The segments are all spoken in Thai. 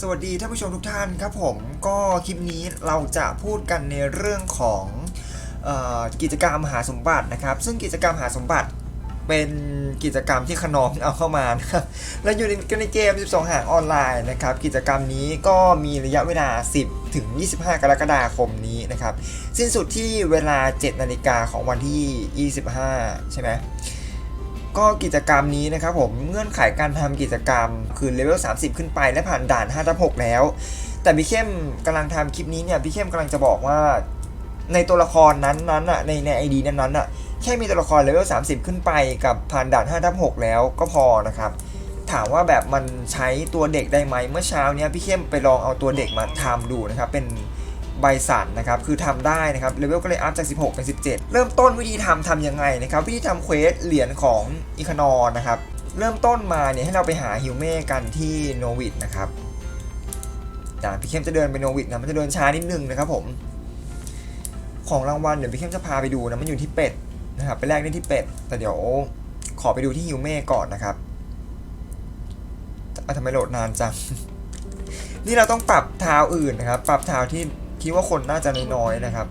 สวัสดีท่านผู้ชมทุกท่านครับผมก็คลิปนี้เราจะพูดกันในเรื่องของออกิจกรรมหาสมบัตินะครับ ซึ่งกิจกรรมหาสมบัติเป็นกิจกรรมที่ขนองเอาเข้ามานะครับและอยู่ในในเกม 12 หางออนไลน์นะครับ กิจกรรมนี้ก็มีระยะเวลา 10 ถึง 25 กรกฎาคมนี้นะครับ สิ้นสุดที่เวลา 7 นาฬิกาของวันที่ 25 ใช่ไหม ก็กิจกรรมนี้นะครับผมเงื่อนไขการทำกิจกรรม คือเลเวล30 ขึ้นไปและผ่านด่าน5ทับ6แล้ว แต่พี่เข้มกำลังทำคลิปนี้เนี่ยพี่เข้มกำลังจะบอกว่า ในตัวละครนั้นนั้นอะในในไอดีนั้นนั้นอะแค่มีตัวละครเลเวล30 ขึ้นไปกับผ่านด่าน5ทับ6แล้วก็พอนะครับถามว่าแบบมันใช้ตัวเด็กได้ไหมเมื่อเช้าเนี้ยพี่เข้มไปลองเอาตัวเด็กมาทำดูนะครับเป็น ใบสันนะครับคือทำได้นะครับเลเวลก็เลยอัพจาก 16 เป็น 17 เริ่มต้นวิธีทำทำยังไงนะครับวิธีทำเควสเหรียญของอีคานอร์นะครับเริ่มต้นมาเนี่ยให้เราไปหาฮิวเม่กันที่โนวิดนะครับแต่พี่เข้มจะเดินไปโนวิดนะมันจะเดินช้านิดนึงนะครับผม ของรางวัลเดี๋ยวพี่เข้มจะพาไปดูนะมันอยู่ที่เป็ดนะครับไปแลกได้ที่เป็ด แต่เดี๋ยวขอไปดูที่ฮิวเม่ก่อนนะครับอะทำไมโหลดนานจัง นี่เราต้องปรับเท้าอื่นนะครับ ปรับเท้าที่ คิดว่าคนน่าจะน้อยๆนะครับ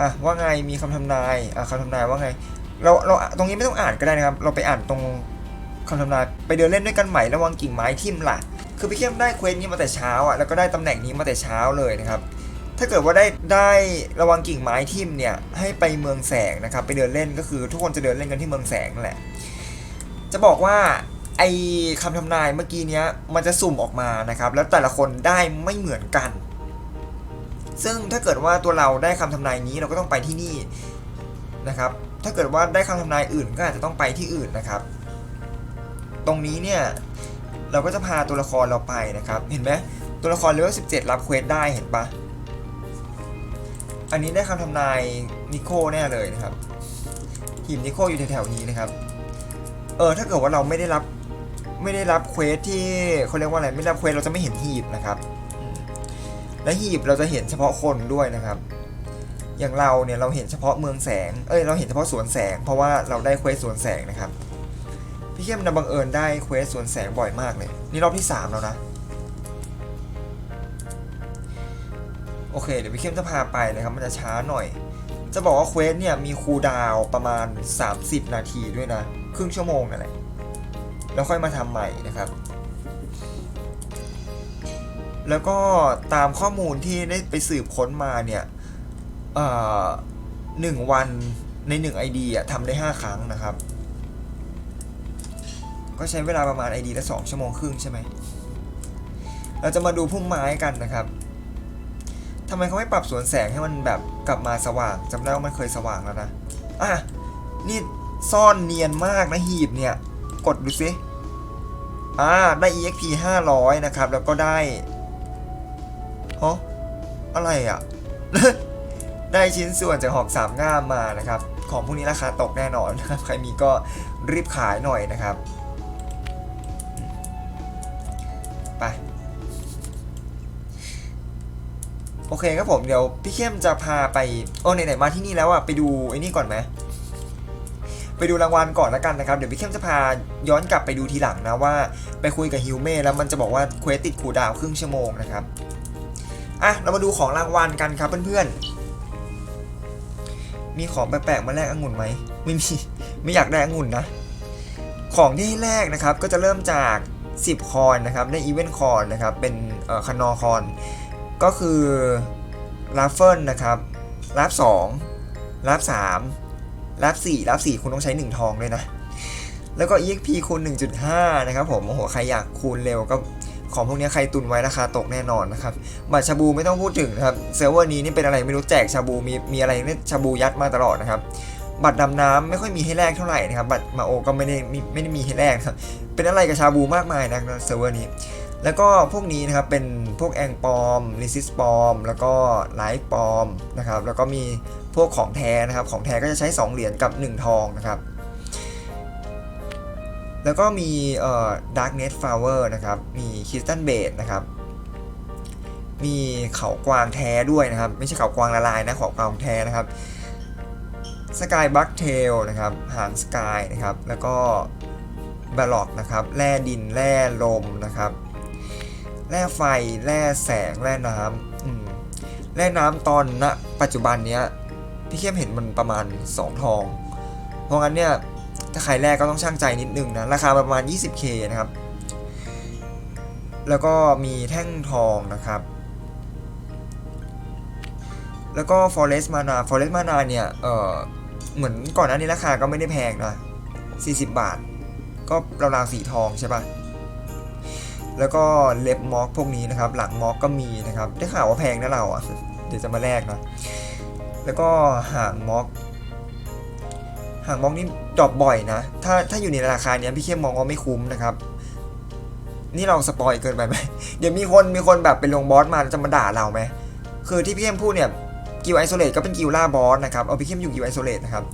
อะว่าไงมีคำทำนายอะคำทำนายว่าไง เราเราตรงนี้ไม่ต้องอ่านก็ได้นะครับ เราไปอ่านตรงคำทำนายไปเดินเล่นด้วยกันใหม่ระวังกิ่งไม้ทิ่มล่ะ คือพี่เข้มได้เควสนี้มาแต่เช้าอะแล้วก็ได้ตำแหน่งนี้มาแต่เช้าเลยนะครับ ถ้าเกิดว่าได้ได้ระวังกิ่งไม้ทิ่มเนี่ยให้ไปเมืองแสงนะครับ ไปเดินเล่นก็คือทุกคนจะเดินเล่นกันที่เมืองแสงนั่นแหละ จะบอกว่า ไอคำทำนายเมื่อกี้เนี้ยมันจะสุ่มออกมานะครับ แล้วแต่ละคนได้ไม่เหมือนกัน ซึ่งถ้าเกิดว่าตัวเราได้คำทำนายนี้เราก็ต้องไปที่นี่นะครับ ถ้าเกิดว่าได้คำทำนายอื่นก็อาจจะต้องไปที่อื่นนะครับ ตรงนี้เนี่ยเราก็จะพาตัวละครเราไปนะครับ เห็นไหมตัวละครเลเวล17 รับเควสได้เห็นปะอันนี้ได้คำทำนายนิโคแน่เลยนะครับทีมนิโคอยู่แถวๆนี้นะครับ เออถ้าเกิดว่าเราไม่ได้รับ ไม่ได้รับเควสที่เขาเรียกว่าอะไรไม่ได้รับเควสเราจะไม่เห็นหีบนะครับอืมและหีบเราจะเห็นเฉพาะคนด้วยนะครับ อย่างเราเนี่ยเราเห็นเฉพาะเมืองแสงเอ้ยเราเห็นเฉพาะสวนแสง เพราะว่าเราได้เควสสวนแสงนะครับพี่เข้มนะบังเอิญได้เควสสวนแสงบ่อยมากเลยนี่รอบที่ 3 แล้วนะโอเคเดี๋ยวพี่เข้มจะพาไปนะครับมันจะช้าหน่อย จะบอกว่าเควสเนี่ยมีคูลดาวน์ประมาณ 30 นาทีด้วยนะ ครึ่งชั่วโมงนั่นแหละ แล้วค่อยมาทำใหม่นะครับ แล้วก็ตามข้อมูลที่ได้ไปสืบค้นมาเนี่ยหนึ่งวันในหนึ่ง ID อะทำได้ 5 ครั้งนะครับ ก็ใช้เวลาประมาณ ID ละ2ชั่วโมงครึ่งใช่ไหม เราจะมาดูพุ่มไม้กันนะครับทำไมเขาไม่ปรับสวนแสงให้มันแบบกลับมาสว่างจำได้ว่ามันเคยสว่างแล้วนะ อะ นี่ซ่อนเนียนมากนะหีบเนี่ย กดดูสิอ่าได้ exp 500 นะครับ แล้วก็ได้ฮะอะไรอะ ได้ชิ้นส่วนจากหอกสามง่ามมานะครับ ของพวกนี้ราคาตกแน่นอนนะครับ ใครมีก็รีบขายหน่อยนะครับ ไป โอเคครับผมเดี๋ยวพี่เข้มจะพาไป โอ้ไหนๆมาที่นี่แล้วอะ ไปดูไอ้นี่ก่อนไหม ไปดูรางวัลก่อนล้วกันนะครับ เดี๋ยวพี่เข้มจะพาย้อนกลับไปดูทีหลังนะว่า ไปคุยกับฮิวเม่แล้วมันจะบอกว่าเควสติดคูดาวครึ่งชั่วโมงนะครับอะเรามาดูของรางวัลกันครับเพื่อนๆ มีของแปลกๆมาแลกองุ่นไหมไม่มีไม่อยากได้องุ่นนะ ของที่ให้แลกนะครับก็จะเริ่มจาก 10 คอนนะครับได้อีเวนต์คอนนะครับเป็นคันอคอน ก็คือลาฟเฟิลนะครับลาฟ2ลาฟ3 รับ4รับ4คุณต้องใช้ 1 ทองเลยนะ แล้วก็ EXP คูณ 1.5 นะครับผม โอ้โห ใครอยากคูณเร็วก็ของพวกนี้ใครตุนไว้ราคาตกแน่นอนนะครับบัตรชาบูไม่ต้องพูดถึงนะครับเซิร์ฟเวอร์นี้นี่เป็นอะไรไม่รู้แจกชาบูมีมีอะไรเนี่ยชาบูยัดมาตลอดนะครับ บัตรดำน้ำไม่ค่อยมีให้แลกเท่าไหร่นะครับ บัตรมาโอก็ไม่ได้ไม่ได้มีให้แลกครับเป็นอะไรกับชาบูมากมายนะเซิร์ฟเวอร์นี้ แล้วก็พวกนี้นะครับเป็นพวกแองปอมลิซิสปอม แล้วก็ไลฟ์ปอมนะครับแล้วก็มีพวกของแท้นะครับของแท้ก็จะใช้ 2 เหรียญกับ 1 ทองนะครับ แล้วก็มีเอ่อ Darknet Flower นะครับมีคริสตัลเบดนะครับมีเขากวางแท้ด้วยนะครับ ไม่ใช่เขากวางละลายนะเขากวางแท้นะครับสกายบัคเทลนะครับหางสกายนะครับแล้วก็บล็อกนะครับแร่ดินแร่ลมนะครับ แร่ไฟ แร่แสง แร่น้ำอืมแร่น้ำตอนณปัจจุบันเนี้ย พี่เข้มเห็นมันประมาณ 2 ทอง เพราะงั้นเนี่ย ถ้าใครแรกก็ต้องช่างใจนิดนึงนะ ราคาประมาณ 20k นะครับ แล้วก็มีแท่งทองนะครับ แล้วก็ Forest Mana Forest Mana เนี่ย เออเหมือนก่อนหน้านี้ราคาก็ไม่ได้แพงนะ40 บาท ก็ราวๆสีทองใช่ปะ แล้วก็เล็บม็อกพวกนี้นะครับ หลังม็อกก็มีนะครับ ได้ข่าวว่าแพงนะเราอะ เดี๋ยวจะมาแลกนะ แล้วก็หางม็อก หางม็อกนี่ดรอปบ่อยนะ ถ้าถ้าอยู่ในราคาเนี้ยพี่เข้มมองว่าไม่คุ้มนะครับนี่เราสปอยเกินไปไหม เดี๋ยวมีคนมีคนแบบเป็นลงบอสมาจะมาด่าเราไหม คือที่พี่เข้มพูดเนี่ยกิวไอโซเลตก็เป็นกิวล่าบอสนะครับ เอาพี่เข้มอยู่กิวไอโซเลตนะครับ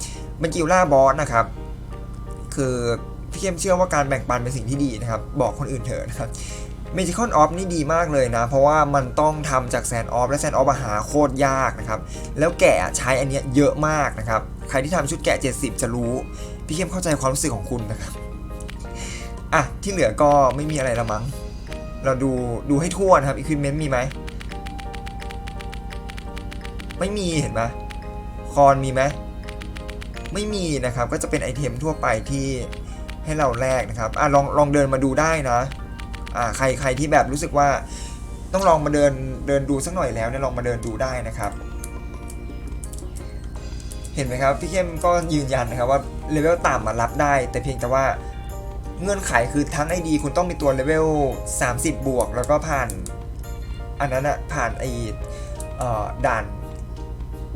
เป็นกิวล่าบอสนะครับ คือ พี่เข้มเชื่อว่าการแบ่งปันเป็นสิ่งที่ดีนะครับ บอกคนอื่นเถอะนะครับ Magical Off นี่ดีมากเลยนะ เพราะว่ามันต้องทำจากแซนออฟและแซนออฟหาโคตรยากนะครับ แล้วแกะใช้อันเนี้ยเยอะมากนะครับ ใครที่ทำชุดแกะ 70 จะรู้ พี่เข้มเข้าใจความรู้สึกของคุณนะครับ อะ ที่เหลือก็ไม่มีอะไรละมั้ง เราดูดูให้ทั่วนะครับ Equipment มีไหม ไม่มีเห็นไหมคอนมีไหมไม่มีนะครับ ก็จะเป็นไอเทมทั่วไปที่ ให้เราแลกนะครับอะลองลองเดินมาดูได้นะอ่าใครใครที่แบบรู้สึกว่าต้องลองมาเดินเดินดูสักหน่อยแล้วเนี่ยลองมาเดินดูได้นะครับ เห็นไหมครับพี่เข้มก็ยืนยันนะครับว่าเลเวลต่ำมารับได้ แต่เพียงแต่ว่าเงื่อนไขคือทั้ง ID คุณต้องมีตัวเลเวล30 บวก แล้วก็ผ่าน อันนั้นอะผ่านไอด่าน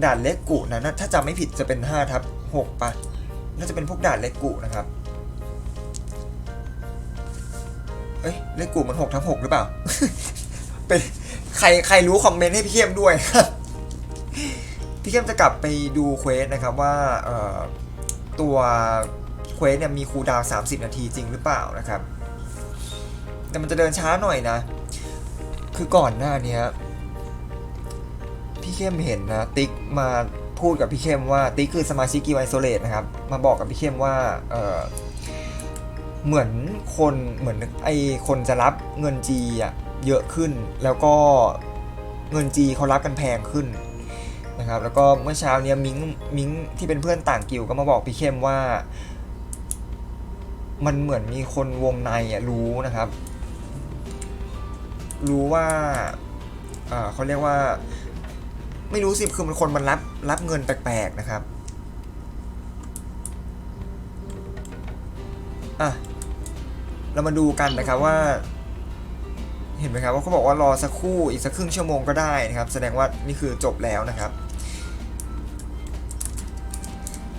ด่านเล็กกุนั้นนะถ้าจำไม่ผิดจะเป็น5ทับ6ปะน่าจะเป็นพวกด่านเล็กกุนะครับ เอ้ยเลขกูมันหกทับหกหรือเปล่า เป็นใครใครรู้คอมเมนต์ให้พี่เข้มด้วยครับ พี่เข้มจะกลับไปดูเควสนะครับว่าเอ่อตัวเควสเนี่ยมีคูดาวน์30 นาทีจริงหรือเปล่านะครับ แต่มันจะเดินช้าหน่อยนะ คือก่อนหน้านี้พี่เข้มเห็นนะ ติ๊กมาพูดกับพี่เข้มว่าติ๊กคือสมาชิกกิวไอโซเลตนะครับ มาบอกกับพี่เข้มว่าเออ เหมือนคนเหมือนไอคนจะรับเงินจีอะเยอะขึ้น แล้วก็เงินจีเขารับกันแพงขึ้นนะครับ แล้วก็เมื่อเช้าเนี้ยมิงมิงที่เป็นเพื่อนต่างกิวก็มาบอกพี่เข้มว่า มันเหมือนมีคนวงในอะรู้นะครับ รู้ว่าอ่าเขาเรียกว่า ไม่รู้สิคือมันคนมันรับรับเงินแปลกๆนะครับ อะ เรามาดูกันนะครับว่า เห็นไหมครับว่าเขาบอกว่ารอสักครู่อีกสักครึ่งชั่วโมงก็ได้นะครับ แสดงว่านี่คือจบแล้วนะครับ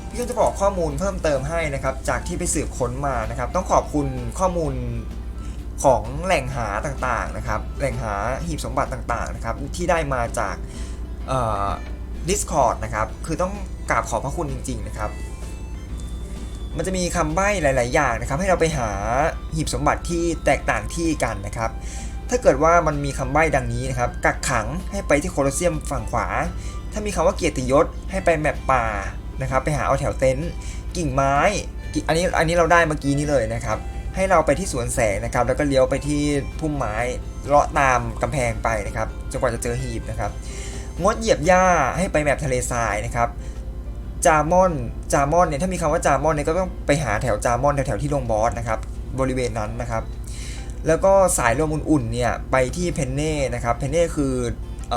พี่ก็จะบอกข้อมูลเพิ่มเติมให้นะครับ จากที่ไปสืบค้นมานะครับ ต้องขอบคุณข้อมูลของแหล่งหาต่างๆนะครับ แหล่งหาหีบสมบัติต่างๆนะครับ ที่ได้มาจากเอ่อ Discord นะครับ คือต้องกราบขอบพระคุณจริง ๆ นะครับ มันจะมีคำใบ้หลาย ๆ อย่างนะครับ ให้เราไปหาหีบสมบัติที่แตกต่างที่กันนะครับ ถ้าเกิดว่ามันมีคำใบ้ดังนี้นะครับ กักขังให้ไปที่โคลอสเซียมฝั่งขวา ถ้ามีคำว่าเกียรติยศให้ไปแมปป่านะครับ ไปหาเอาแถวเต็นท์กิ่งไม้กิ่งอันนี้อันนี้เราได้เมื่อกี้นี้เลยนะครับ ให้เราไปที่สวนแสงนะครับ แล้วก็เลี้ยวไปที่พุ่มไม้เลาะตามกำแพงไปนะครับจนกว่าจะเจอหีบนะครับงดเหยียบหญ้าให้ไปแมปทะเลทรายนะครับ จามอนจามอนเนี่ยถ้ามีคำว่าจามอนเนี่ยก็ต้องไปหาแถวจามอนแถวๆที่ลงบอสนะครับบริเวณนั้นนะครับแล้วก็สายลมอุ่นๆเนี่ยไปที่เพนเน่นะครับเพนเน่คืออ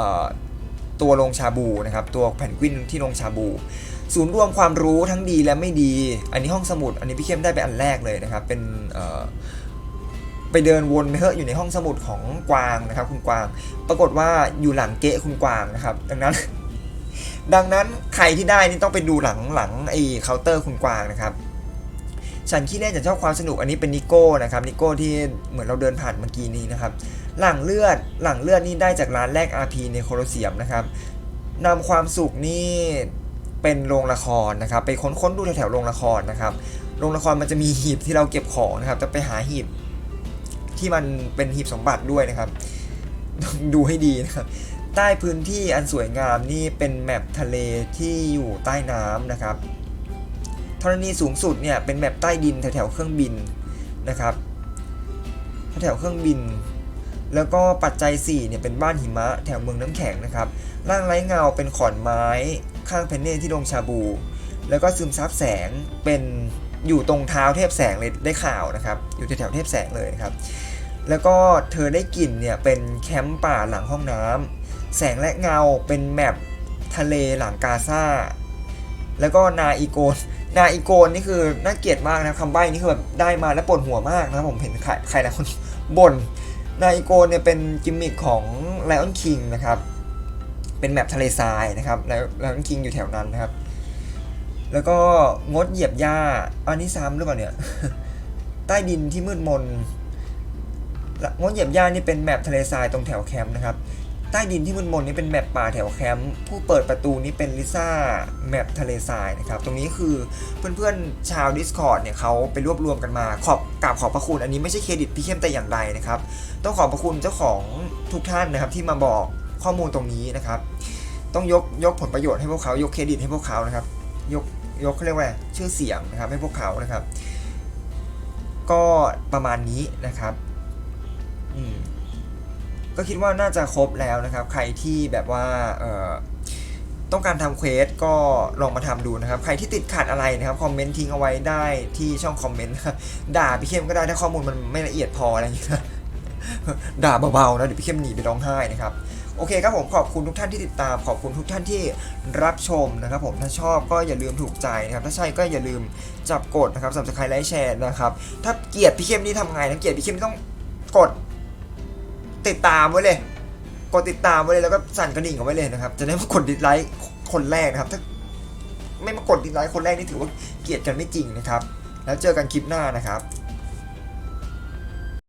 ตัวลงชาบูนะครับตัวแผ่นกวินที่ลงชาบู ศูนย์รวมความรู้ทั้งดีและไม่ดี อันนี้ห้องสมุด อันนี้พี่เข้มได้ไปอันแรกเลยนะครับเป็นไปเดินวนไปเถอะอยู่ในห้องสมุดของกวางนะครับ คุณกวาง ปรากฏว่าอยู่หลังเกะคุณกวางนะครับ ดังนั้น ดังนั้นใครที่ได้นี่ต้องไปดูหลังหลังไอ้เคาน์เตอร์คุณกวางนะครับ ฉันขี้เล่นฉันชอบความสนุกอันนี้เป็นนิโก้นะครับนิโก้ที่เหมือนเราเดินผ่านเมื่อกี้นี้นะครับ หลังเลือดหลังเลือดนี่ได้จากร้านแรก RP ในโคลอเซียมนะครับนำความสุขนี่เป็นโรงละครนะครับ ไปค้นๆดูแถวๆโรงละครนะครับโรงละครมันจะมีหีบที่เราเก็บของนะครับจะไปหาหีบที่มันเป็นหีบสมบัติด้วยนะครับ ดูให้ดีนะครับ ใต้พื้นที่อันสวยงามนี่เป็นแมปทะเลที่อยู่ใต้น้ำนะครับธรณีสูงสุดเนี่ยเป็นแมปใต้ดินแถวๆเครื่องบินนะครับแถวเครื่องบิน แล้วก็ปัจจัย4เนี่ยเป็นบ้านหิมะแถวเมืองน้ำแข็งนะครับร่างไร้เงาเป็นขอนไม้ข้างเพนเน่ที่ดงชาบู แล้วก็ซึมซับแสงเป็นอยู่ตรงเท้าเทพแสงเลยได้ข่าวนะครับอยู่แถวเทพแสงเลยครับแล้วก็เธอได้กลิ่นเนี่ยเป็นแคมป์ป่าหลังห้องน้ำ แสงและเงาเป็นแมปทะเลหลังกาซาแล้วก็นาอีโกนนาอีโกนนี่คือน่าเกลียดมากนะคำใบ้นี่คือแบบได้มาแล้วปวดหัวมากนะผมเห็นใครใครหลายคนบ่นนาอีโกนเนี่ยเป็นกิมมิคของ Lion King นะครับ เป็นแมปทะเลทรายนะครับแล้ว Lion King อยู่แถวนั้นนะครับ แล้วก็งดเหยียบหญ้าอันนี้ซ้ำหรือเปล่าเนี่ย ใต้ดินที่มืดมนงดเหยียบหญ้านี่เป็นแมปทะเลทรายตรงแถวแคมป์นะครับ ต้ดินที่มืดมนนี่เป็นแมปป่าแถวแคมป์ผู้เปิดประตูนี่เป็นลิซ่าแมปทะเลทรายนะครับ ตรงนี้คือเพื่อนๆชาว Discord เนี่ยเขาไปรวบรวมกันมาขอบกราบขอบพระคุณ อันนี้ไม่ใช่เครดิตพี่เข้มแต่อย่างใดนะครับ ต้องขอบพระคุณเจ้าของทุกท่านนะครับที่มาบอกข้อมูลตรงนี้นะครับ ต้องยกยกผลประโยชน์ให้พวกเขายกเครดิตให้พวกเขานะครับ ยกยกเขาเรียกว่าชื่อเสียงนะครับให้พวกเขานะครับ ก็ประมาณนี้นะครับ อืม ก็คิดว่าน่าจะครบแล้วนะครับ ใครที่แบบว่าต้องการทำเควสก็ลองมาทำดูนะครับ ใครที่ติดขัดอะไรนะครับคอมเมนต์ทิ้งเอาไว้ได้ที่ช่องคอมเมนต์ด่าพี่เข้มก็ได้ถ้าข้อมูลมันไม่ละเอียดพออะไรอย่างเงี้ยด่าเบาๆนะเดี๋ยวพี่เข้มหนีไปร้องไห้นะครับโอเคครับผมขอบคุณทุกท่านที่ติดตามขอบคุณทุกท่านที่รับชมนะครับผมถ้าชอบก็อย่าลืมถูกใจนะครับถ้าใช่ก็อย่าลืมจับกดนะครับสับสไครต์ไลค์แชร์นะครับถ้าเกลียดพี่เข้มนี่ทำไงนะเกลียดพี่เข้มต้องกด ติดตามไว้เลย กดติดตามไว้เลยแล้วก็สั่นกระดิ่งเอาไว้เลยนะครับ จะได้มากดดิสไลค์คนแรกนะครับ ถ้าไม่มากดดิสไลค์คนแรกนี่ถือว่าเกลียดกันไม่จริงนะครับ แล้วเจอกันคลิปหน้านะครับ